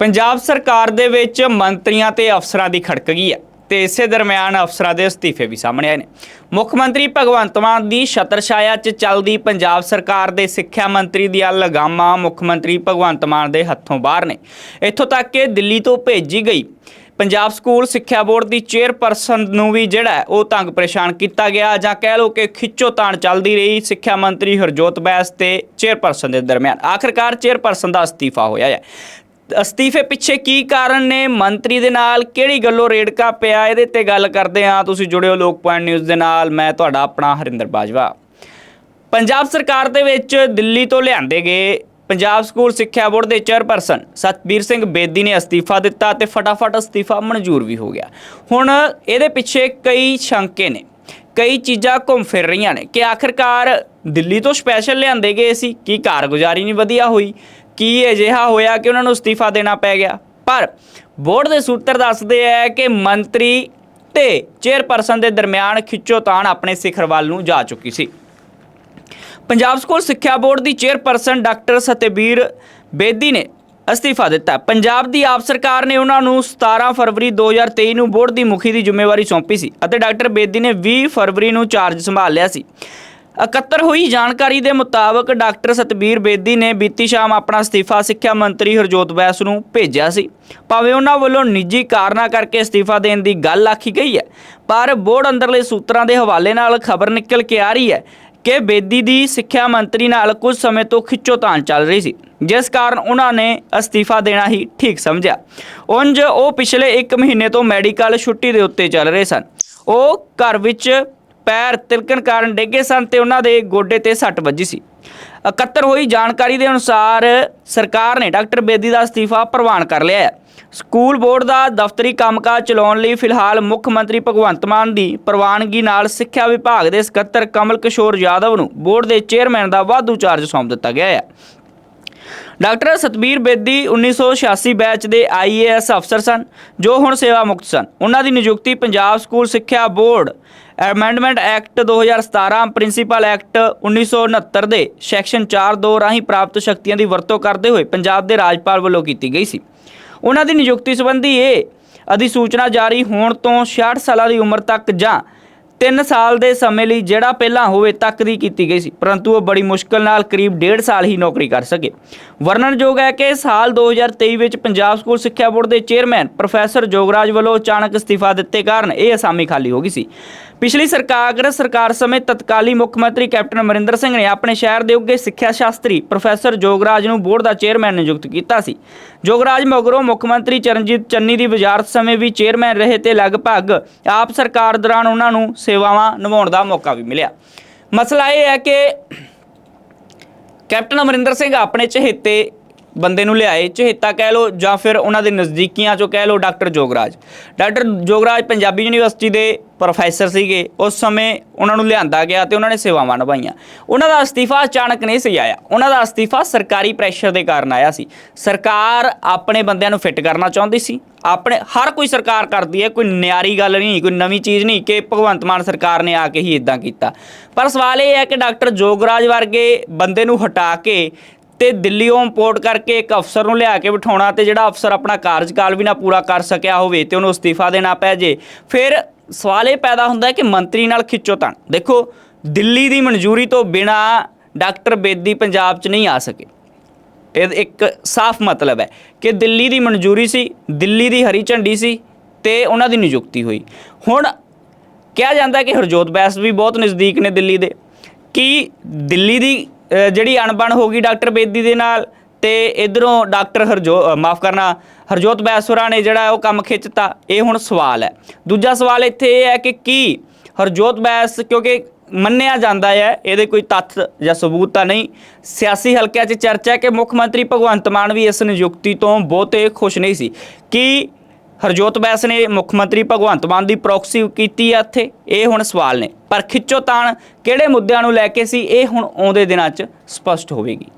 ਪੰਜਾਬ ਸਰਕਾਰ ਦੇ ਵਿੱਚ ਮੰਤਰੀਆਂ ਤੇ ਅਫਸਰਾਂ ਦੀ ਖੜਕ ਗਈ ਹੈ ਤੇ ਇਸੇ ਦਰਮਿਆਨ ਅਫਸਰਾਂ ਦੇ ਅਸਤੀਫੇ ਵੀ ਸਾਹਮਣੇ ਆਏ ਨੇ। ਮੁੱਖ ਮੰਤਰੀ ਭਗਵੰਤ ਮਾਨ ਦੀ ਛਤਰਛਾਇਆ 'ਚ ਚੱਲਦੀ ਪੰਜਾਬ ਸਰਕਾਰ ਦੇ ਸਿੱਖਿਆ ਮੰਤਰੀ ਦੀਆਂ ਲਗਾਮਾਂ ਮੁੱਖ ਮੰਤਰੀ ਭਗਵੰਤ ਮਾਨ ਦੇ ਹੱਥੋਂ ਬਾਹਰ ਨੇ। ਇੱਥੋਂ ਤੱਕ ਕਿ ਦਿੱਲੀ ਤੋਂ ਭੇਜੀ ਗਈ ਪੰਜਾਬ ਸਕੂਲ ਸਿੱਖਿਆ ਬੋਰਡ ਦੀ ਚੇਅਰਪਰਸਨ ਨੂੰ ਵੀ ਜਿਹੜਾ ਉਹ ਤੰਗ ਪਰੇਸ਼ਾਨ ਕੀਤਾ ਗਿਆ ਜਾਂ ਕਹਿ ਲਓ ਕਿ ਖਿੱਚੋ ਤਾਣ ਚੱਲਦੀ ਰਹੀ ਸਿੱਖਿਆ ਮੰਤਰੀ ਹਰਜੋਤ ਬੈਸ ਤੇ ਚੇਅਰਪਰਸਨ ਦੇ ਦਰਮਿਆਨ। ਆਖਰਕਾਰ ਚੇਅਰਪਰਸਨ ਦਾ ਅਸਤੀਫਾ ਹੋਇਆ ਹੈ। ਅਸਤੀਫੇ ਪਿੱਛੇ ਕੀ ਕਾਰਨ ਨੇ? ਮੰਤਰੀ ਦੇ ਨਾਲ ਕਿਹੜੀ ਗੱਲੋਂ ਰੇੜਕਾ ਪਿਆ? ਇਹਦੇ ਤੇ ਗੱਲ ਕਰਦੇ ਹਾਂ। ਤੁਸੀਂ ਜੁੜਿਓ ਲੋਕ ਪੁਆਇੰਟ ਨਿਊਜ਼ ਦੇ ਨਾਲ। ਮੈਂ ਤੁਹਾਡਾ ਆਪਣਾ ਹਰਿੰਦਰ ਬਾਜਵਾ। ਪੰਜਾਬ ਸਰਕਾਰ ਦੇ ਵਿੱਚ ਦਿੱਲੀ ਤੋਂ ਲਿਆਂਦੇ ਗਏ ਪੰਜਾਬ ਸਕੂਲ ਸਿੱਖਿਆ ਬੋਰਡ ਦੇ ਚੇਅਰਪਰਸਨ ਸਤਬੀਰ ਸਿੰਘ ਬੇਦੀ ਨੇ ਅਸਤੀਫਾ ਦਿੱਤਾ ਤੇ ਫਟਾਫਟ ਅਸਤੀਫਾ ਮਨਜ਼ੂਰ ਵੀ ਹੋ ਗਿਆ। ਹੁਣ ਇਹਦੇ ਪਿੱਛੇ ਕਈ ਸ਼ੰਕੇ ਨੇ। ਕਈ ਚੀਜ਼ਾਂ ਘੁੰਮ ਫਿਰ ਰਹੀਆਂ ਨੇ ਕਿ ਆਖਰਕਾਰ ਦਿੱਲੀ ਤੋਂ ਸਪੈਸ਼ਲ ਲਿਆਂਦੇ ਗਏ ਸੀ। ਕੀ ਕਾਰਗੁਜ਼ਾਰੀ ਨਹੀਂ ਵਧੀਆ ਹੋਈ? ਕੀ ਅਜਿਹਾ ਹੋਇਆ ਕਿ ਉਹਨਾਂ ਨੂੰ ਅਸਤੀਫਾ ਦੇਣਾ ਪੈ ਗਿਆ? ਪਰ ਬੋਰਡ ਦੇ ਸੂਤਰ ਦੱਸਦੇ ਆ ਕਿ ਮੰਤਰੀ ਤੇ ਚੇਅਰਪਰਸਨ ਦੇ ਦਰਮਿਆਨ ਖਿੱਚੋਤਾਣ ਆਪਣੇ ਸਿਖਰ ਵੱਲ ਨੂੰ ਜਾ ਚੁੱਕੀ ਸੀ। ਪੰਜਾਬ ਸਕੂਲ ਸਿੱਖਿਆ ਬੋਰਡ ਦੀ ਚੇਅਰਪਰਸਨ ਡਾਕਟਰ ਸਤਬੀਰ ਬੇਦੀ ਨੇ ਅਸਤੀਫਾ ਦਿੱਤਾ। ਪੰਜਾਬ ਦੀ ਆਪ ਸਰਕਾਰ ਨੇ ਉਹਨਾਂ ਨੂੰ 17 ਫਰਵਰੀ 2023 ਨੂੰ ਬੋਰਡ ਦੀ ਮੁਖੀ ਦੀ ਜ਼ਿੰਮੇਵਾਰੀ ਸੌਂਪੀ ਸੀ ਅਤੇ ਡਾਕਟਰ ਬੇਦੀ ਨੇ 20 ਫਰਵਰੀ ਨੂੰ ਚਾਰਜ ਸੰਭਾਲ ਲਿਆ ਸੀ। ਇਕੱਤਰ ਹੋਈ ਜਾਣਕਾਰੀ ਦੇ ਮੁਤਾਬਕ ਡਾਕਟਰ ਸਤਬੀਰ ਬੇਦੀ ਨੇ ਬੀਤੀ ਸ਼ਾਮ ਆਪਣਾ ਅਸਤੀਫਾ ਸਿੱਖਿਆ ਮੰਤਰੀ ਹਰਜੋਤ ਬੈਸ ਨੂੰ ਭੇਜਿਆ ਸੀ। ਭਾਵੇਂ ਉਹਨਾਂ ਵੱਲੋਂ ਨਿੱਜੀ ਕਾਰਨਾਂ ਕਰਕੇ ਅਸਤੀਫਾ ਦੇਣ ਦੀ ਗੱਲ ਆਖੀ ਗਈ ਹੈ, ਪਰ ਬੋਰਡ ਅੰਦਰਲੇ ਸੂਤਰਾਂ ਦੇ ਹਵਾਲੇ ਨਾਲ ਖਬਰ ਨਿਕਲ ਕੇ ਆ ਰਹੀ ਹੈ ਕਿ ਬੇਦੀ ਦੀ ਸਿੱਖਿਆ ਮੰਤਰੀ ਨਾਲ ਕੁਝ ਸਮੇਂ ਤੋਂ ਖਿੱਚੋਤਾਣ ਚੱਲ ਰਹੀ ਸੀ, ਜਿਸ ਕਾਰਨ ਉਹਨਾਂ ਨੇ ਅਸਤੀਫਾ ਦੇਣਾ ਹੀ ਠੀਕ ਸਮਝਿਆ। ਉਂਝ ਉਹ ਪਿਛਲੇ 1 ਮਹੀਨੇ ਤੋਂ ਮੈਡੀਕਲ ਛੁੱਟੀ ਦੇ ਉੱਤੇ ਚੱਲ ਰਹੇ ਸਨ। ਉਹ ਘਰ ਵਿੱਚ ਪੈਰ ਤਿਲਕਣ ਕਾਰਨ ਡਿੱਗੇ ਸਨ ਤੇ ਉਹਨਾਂ ਦੇ ਗੋਡੇ ਤੇ ਸੱਟ ਵੱਜੀ ਸੀ। ਇਕੱਤਰ ਹੋਈ ਜਾਣਕਾਰੀ ਦੇ ਅਨੁਸਾਰ ਸਰਕਾਰ ਨੇ ਡਾਕਟਰ ਬੇਦੀ ਦਾ ਅਸਤੀਫਾ ਪ੍ਰਵਾਨ ਕਰ ਲਿਆ ਹੈ। ਸਕੂਲ ਬੋਰਡ ਦਾ ਦਫ਼ਤਰੀ ਕੰਮਕਾਜ ਚਲਾਉਣ ਲਈ ਫਿਲਹਾਲ ਮੁੱਖ ਮੰਤਰੀ ਭਗਵੰਤ ਮਾਨ ਦੀ ਪ੍ਰਵਾਨਗੀ ਨਾਲ ਸਿੱਖਿਆ ਵਿਭਾਗ ਦੇ ਸਕੱਤਰ ਕਮਲ ਕਿਸ਼ੋਰ ਯਾਦਵ ਨੂੰ ਬੋਰਡ ਦੇ ਚੇਅਰਮੈਨ ਦਾ ਵਾਧੂ ਚਾਰਜ ਸੌਂਪ ਦਿੱਤਾ ਗਿਆ ਹੈ। ਡਾਕਟਰ ਸਤਬੀਰ ਬੇਦੀ 1986 ਬੈਚ ਦੇ ਆਈਏਐਸ ਅਫਸਰ ਸਨ, ਜੋ ਹੁਣ ਸੇਵਾ ਮੁਕਤ ਸਨ। ਉਹਨਾਂ ਦੀ ਨਿਯੁਕਤੀ ਪੰਜਾਬ ਸਕੂਲ ਸਿੱਖਿਆ board amendment act 2017 principal act 1969 ਦੇ ਸੈਕਸ਼ਨ 4(2) ਰਾਹੀਂ ਪ੍ਰਾਪਤ ਸ਼ਕਤੀਆਂ ਦੀ ਵਰਤੋਂ ਕਰਦੇ ਹੋਏ ਪੰਜਾਬ ਦੇ ਰਾਜਪਾਲ ਵੱਲੋਂ ਕੀਤੀ ਗਈ ਸੀ। ਉਹਨਾਂ ਦੀ ਨਿਯੁਕਤੀ ਸੰਬੰਧੀ ਇਹ ਅਧਿਸੂਚਨਾ ਜਾਰੀ ਹੋਣ ਤੋਂ 66 ਸਾਲਾਂ ਦੀ ਉਮਰ ਤੱਕ ਜਾਂ 3 ਸਾਲ ਦੇ ਸਮੇਂ ਲਈ ਜਿਹੜਾ ਪਹਿਲਾਂ ਹੋਵੇ ਤੱਕ ਦੀ ਕੀਤੀ ਗਈ ਸੀ। ਪਰੰਤੂ ਉਹ ਬੜੀ ਮੁਸ਼ਕਲ ਨਾਲ ਕਰੀਬ 1.5 ਸਾਲ ਹੀ ਨੌਕਰੀ ਕਰ ਸਕੇ। ਵਰਣਨਯੋਗ ਹੈ ਕਿ ਸਾਲ 2023 ਵਿੱਚ ਪੰਜਾਬ ਸਕੂਲ ਸਿੱਖਿਆ ਬੋਰਡ ਦੇ ਚੇਅਰਮੈਨ ਪ੍ਰੋਫੈਸਰ ਜੋਗਰਾਜ ਵੱਲੋਂ ਅਚਾਨਕ ਅਸਤੀਫਾ ਦਿੱਤੇ ਕਾਰਨ ਇਹ ਅਸਾਮੀ ਖਾਲੀ ਹੋ ਗਈ ਸੀ। ਪਿਛਲੀ ਸਰਕਾਰ ਸਰਕਾਰ ਸਮੇਂ ਤਤਕਾਲੀ ਮੁੱਖ ਮੰਤਰੀ ਕੈਪਟਨ ਅਮਰਿੰਦਰ ਸਿੰਘ ਨੇ ਆਪਣੇ ਸ਼ਹਿਰ ਦੇ ਉੱਗੇ ਸਿੱਖਿਆ ਸ਼ਾਸਤਰੀ ਪ੍ਰੋਫੈਸਰ ਜੋਗਰਾਜ ਨੂੰ ਬੋਰਡ ਦਾ ਚੇਅਰਮੈਨ ਨਿਯੁਕਤ ਕੀਤਾ ਸੀ। ਜੋਗਰਾਜ ਮਗਰੋਂ ਮੁੱਖ ਮੰਤਰੀ ਚਰਨਜੀਤ ਚੰਨੀ ਦੀ ਵਜ਼ਾਰਤ ਸਮੇਂ ਵੀ ਚੇਅਰਮੈਨ ਰਹੇ ਤੇ ਲਗਭਗ ਆਪ ਸਰਕਾਰ ਦੌਰਾਨ ਉਹਨਾਂ ਨੂੰ ਸੇਵਾਵਾਂ ਨਿਭਾਉਣ ਦਾ ਮੌਕਾ ਵੀ ਮਿਲਿਆ। ਮਸਲਾ ਇਹ ਹੈ ਕਿ ਕੈਪਟਨ ਅਮਰਿੰਦਰ ਸਿੰਘ ਆਪਣੇ ਚਹੇਤੇ ਬੰਦੇ ਨੂੰ ਲਿਆਏ, ਚਹੇਤਾ ਕਹਿ ਲੋ ਜਾਂ ਫਿਰ ਉਹਨਾਂ ਦੇ ਨਜ਼ਦੀਕੀਆਂ ਚੋਂ ਕਹਿ ਲੋ doctor Jograj. Doctor Jograj Punjabi university ਦੇ ਪ੍ਰੋਫੈਸਰ ਸੀਗੇ। ਉਸ ਸਮੇਂ ਉਹਨਾਂ ਨੂੰ ਲਿਆਂਦਾ ਗਿਆ ਤੇ ਉਹਨਾਂ ਨੇ ਸੇਵਾਵਾਂ ਨਿਭਾਈਆਂ। ਉਹਨਾਂ ਦਾ ਅਸਤੀਫਾ ਅਚਾਨਕ ਨਹੀਂ ਸੀ ਆਇਆ। ਉਹਨਾਂ ਦਾ ਅਸਤੀਫਾ ਸਰਕਾਰੀ ਪ੍ਰੈਸ਼ਰ ਦੇ ਕਾਰਨ ਆਇਆ ਸੀ। ਸਰਕਾਰ ਆਪਣੇ ਬੰਦਿਆਂ ਨੂੰ ਫਿੱਟ ਕਰਨਾ ਚਾਹੁੰਦੀ ਸੀ। ਆਪਣੇ, ਹਰ ਕੋਈ ਸਰਕਾਰ ਕਰਦੀ ਹੈ, ਕੋਈ ਨਿਆਰੀ ਗੱਲ ਨਹੀਂ, ਕੋਈ ਨਵੀਂ ਚੀਜ਼ ਨਹੀਂ ਕਿ ਭਗਵੰਤ ਮਾਨ ਸਰਕਾਰ ਨੇ ਆ ਕੇ ਹੀ ਇਦਾਂ ਕੀਤਾ। ਪਰ ਸਵਾਲ ਇਹ ਹੈ ਕਿ ਡਾਕਟਰ ਜੋਗਰਾਜ ਵਰਗੇ ਬੰਦੇ ਨੂੰ ਹਟਾ ਕੇ ਤੇ ਦਿੱਲੀੋਂ ਇੰਪੋਰਟ ਕਰਕੇ ਇੱਕ ਅਫਸਰ ਨੂੰ ਲਿਆ ਕੇ ਬਿਠਾਉਣਾ ਤੇ ਜਿਹੜਾ ਅਫਸਰ ਆਪਣਾ ਕਾਰਜਕਾਲ ਵੀ ਨਾ ਪੂਰਾ ਕਰ ਸਕਿਆ ਹੋਵੇ ਤੇ ਉਹਨੂੰ ਅਸਤੀਫਾ ਦੇਣਾ ਪੈ ਜੇ। ਫਿਰ ਸਵਾਲ ਇਹ ਪੈਦਾ ਹੁੰਦਾ ਕਿ ਮੰਤਰੀ ਨਾਲ ਖਿੱਚੋ ਤਾਂ ਦੇਖੋ, ਦਿੱਲੀ ਦੀ ਮਨਜ਼ੂਰੀ ਤੋਂ ਬਿਨਾ ਡਾਕਟਰ ਬੇਦੀ ਪੰਜਾਬ 'ਚ ਨਹੀਂ ਆ ਸਕੇ। ਇਹ ਇੱਕ ਸਾਫ਼ ਮਤਲਬ ਹੈ ਕਿ ਦਿੱਲੀ ਦੀ ਮਨਜ਼ੂਰੀ ਸੀ, ਦਿੱਲੀ ਦੀ ਹਰੀ ਝੰਡੀ ਸੀ ਤੇ ਉਹਨਾਂ ਦੀ ਨਿਯੁਕਤੀ ਹੋਈ। ਹੁਣ ਕਿਹਾ ਜਾਂਦਾ ਕਿ ਹਰਜੋਤ ਬੈਸ ਵੀ ਬਹੁਤ ਨਜ਼ਦੀਕ ਨੇ ਦਿੱਲੀ ਦੇ। ਕਿ ਦਿੱਲੀ ਦੀ ਜਿਹੜੀ ਅਣਬਣ ਹੋ ਗਈ ਡਾਕਟਰ ਬੇਦੀ ਦੇ ਨਾਲ ਤੇ ਇਧਰੋਂ ਡਾਕਟਰ ਹਰਜੋ ਮਾਫ ਕਰਨਾ, ਹਰਜੋਤ ਬੈਸਵਰਾ ਨੇ ਜਿਹੜਾ ਉਹ ਕੰਮ ਖਿੱਚਤਾ, ਇਹ ਹੁਣ ਸਵਾਲ ਹੈ। ਦੂਜਾ ਸਵਾਲ ਇੱਥੇ ਇਹ ਹੈ ਕਿ ਕੀ ਹਰਜੋਤ ਬੈਸ, ਕਿਉਂਕਿ ਮੰਨਿਆ ਜਾਂਦਾ ਹੈ, ਇਹਦੇ ਕੋਈ ਤੱਥ ਜਾਂ ਸਬੂਤ ਤਾਂ ਨਹੀਂ, ਸਿਆਸੀ ਹਲਕਿਆਂ 'ਚ ਚਰਚਾ ਹੈ ਕਿ ਮੁੱਖ ਮੰਤਰੀ ਭਗਵੰਤ ਮਾਨ ਵੀ ਇਸ ਨਿਯੁਕਤੀ ਤੋਂ ਬਹੁਤੇ ਖੁਸ਼ ਨਹੀਂ ਸੀ। ਕਿ ਹਰਜੋਤ ਬੈਸ ਨੇ ਮੁੱਖ ਮੰਤਰੀ ਭਗਵੰਤ ਮਾਨ ਦੀ ਪ੍ਰੋਕਸੀ ਕੀਤੀ ਆ ਇੱਥੇ। ਇਹ ਹੁਣ ਸਵਾਲ ਨੇ। ਪਰ ਖਿੱਚੋਤਾਣ ਕਿਹੜੇ ਮੁੱਦਿਆਂ ਨੂੰ ਲੈ ਕੇ ਸੀ, ਇਹ ਹੁਣ ਆਉਂਦੇ ਦਿਨਾਂ 'ਚ ਸਪਸ਼ਟ ਹੋਵੇਗੀ।